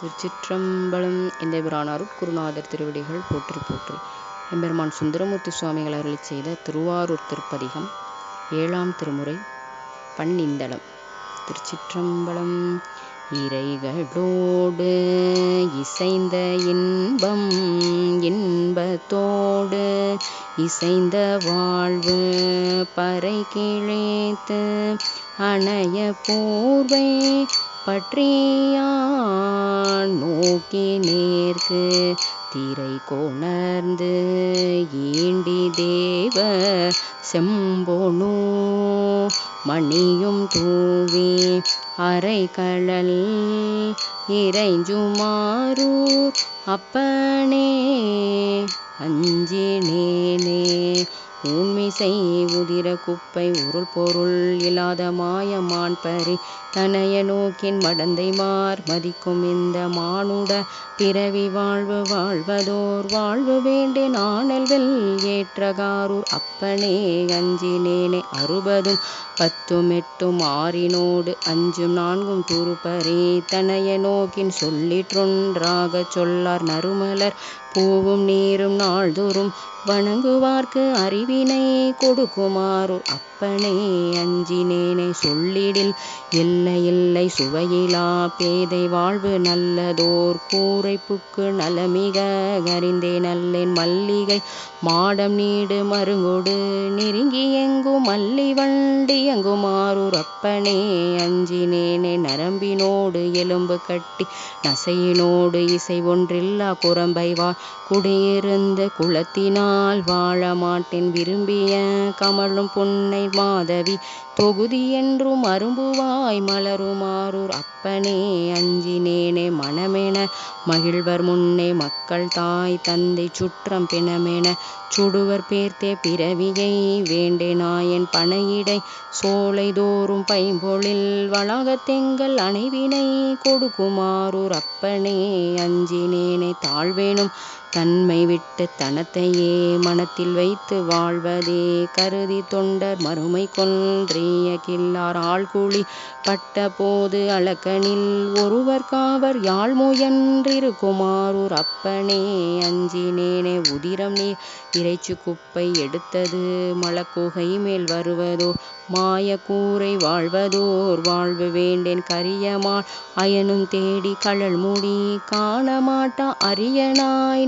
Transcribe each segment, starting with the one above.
திருச்சிற்றம்பலம் எந்தபிரானாரும் அருட்குருநாதர் திருவடிகள் போற்றி போற்றி. எம்பெருமான் சுந்தரமூர்த்தி சுவாமிகள் அருளி செய்த திருவாரூர் திருப்பதிகம் ஏழாம் திருமுறை பன்னிந்தளம். திருச்சிற்றம்பலம் இறைகளோடு இசைந்த இன்பம் இன்பத்தோடு இசைந்த வாழ்வு பறை கிழித்து அணைய போர்வை பற்றியான் நோக்கி நேர்க்கு திரை கொணர்ந்து ஈண்டி தேவ செம்பொணு மணியும் தூவி அரை அரைக்கழல் இறைஞ்சுமாறு அப்பனே அஞ்சினேனே. ஊன்மிசை உதிர குப்பை உருள் பொருள் இல்லாத மாயமான் பரி தனைய நோக்கின் மடந்தை மார் மதிக்கும் இந்த மானுட பிறவி வாழ்வு வாழ்வதோர் வாழ்வு வேண்டே நாணல்கள் ஏற்றகாரூர் அப்பனே அஞ்சினேனே அறுபதும் பத்தும் எட்டும் ஆறினோடு அஞ்சும் நான்கும் துருப்பரே தனைய நோக்கின் சொல்லிற்றொன்றாகச் சொல்லார் நறுமலர் பூவும் நீரும் நாள்தோறும் வணங்குவார்க்கு அறிவினை கொடுக்குமாறு. அப்பனே அஞ்சினேனே சொல்லிடில் இல்லை இல்லை சுவையிலா பேதை வாழ்வு நல்லதோர் கூரைப்புக்கு நலமிக கரிந்தே நல்லேன் மல்லிகை மாடம் நீடு மருங்கொடு நெருங்கி எங்கும் மல்லி வண்டி எங்குமாறூர் அப்பனே அஞ்சினேனே நரம்பினோடு எலும்பு கட்டி நசையினோடு இசை ஒன்றில்லா குரம்பை வா குடியிருந்த குளத்தினால் வாழ மாட்டேன் விரும்பிய கமலும் புன்னை மாதவி. தொகுதி என்றும் அரும்புவாய் மலருமாறூர் அப்பனே அஞ்சினேனே மனமென. மகிழ்வர் முன்னே மக்கள் தாய் தந்தை சுற்றம் பிணமென. சுடுவர் பேர்த்தே பிறவியை வேண்டே நாயன் பனையிடை. சோலை தோறும் பைம்பொழில் வளாகத்தெங்கள் அணைவினை கொடுக்குமாறூர் அப்பனே அஞ்சினேனே தாழ்வேனும். தன்மை விட்டு தனத்தையே மனத்தில் வைத்து வாழ்வதே கருதி தொண்டர் மறுமை கொன்றிய கில்லார் ஆள்குழி பட்ட போது அலக்கனில் ஒருவர் காவர் யாழ் யாழ்முயன்றிருக்குமாறூர் அப்பனே அஞ்சினேனே உதிரம் நீர் இறைச்சி குப்பை எடுத்தது மலக்குகை மேல் வருவதோ மாய கூரை வாழ்வதோர் வாழ்வு வேண்டேன் கரியமாள் அயனும் தேடி கழல் மூடி காணமாட்டா அரியனாய்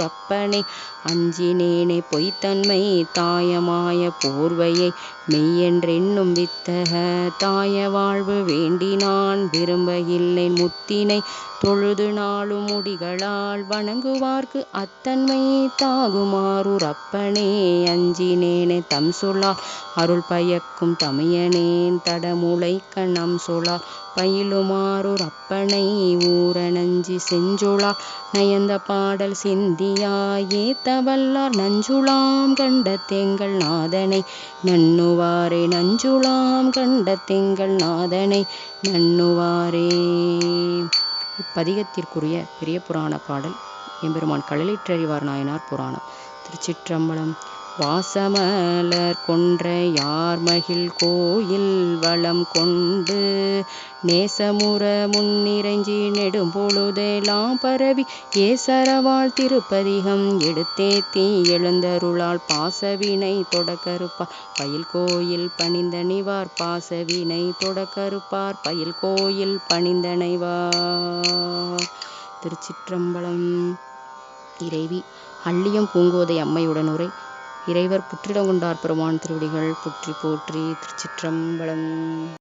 அப்பனே அஞ்சினேனே பொய்த்தன்மை தாயமாய போர்வையை மெய்யென்றென்னும் வித்தக. தாய வாழ்வு வேண்டினான் விரும்ப இல்லை முத்தினை தொழுது நாளும் முடிகளால் வணங்குவார்க்கு அத்தன்மை தாகுமாறுரப்பனே அஞ்சினேனே தம் சொல்லார் அருள் பயக்கும் தமையனேன் தடமுளை கண்ணம் சொல்லார் பயிலுமாறூர் அப்பனை ஊர நஞ்சி செஞ்சுளார் நயந்த பாடல் சிந்தியாயே தவல்லார் நஞ்சுளாம் கண்ட தெங்கள் நாதனை. நன்னுவாரே நஞ்சுளாம் கண்ட தெங்கள் நாதனை. நன்னுவாரே இப்பதிகத்திற்குரிய பெரிய புராண பாடல் எம்பெருமான் களலிற்றறிவார் நாயனார் புராணம். திருச்சிற்றம்பலம் வாசமலர் கொன்ற யார்மகிழ் கோயில் வளம் கொண்டு நேசமுற முன்னிறைஞ்சி நெடும்பொழுதெல்லாம் பரவி ஏசரவாள் திருப்பதிகம் எடுத்தேத்தி எழுந்தருளால் பாசவினை தொடக்கருப்பார் பயில் கோயில் பணிந்தணிவார் பாசவினை தொடக்கருப்பார் பயில் கோயில் பணிந்தனைவார் திருச்சிற்றம்பலம் இறைவி. அள்ளியம் பூங்கோதை அம்மையுடன் உரை. இறைவர் புற்றிடங்கொண்டார் பெருமான் திருவடிகள் புற்றி போற்றி திருச்சிற்றம்பலம்.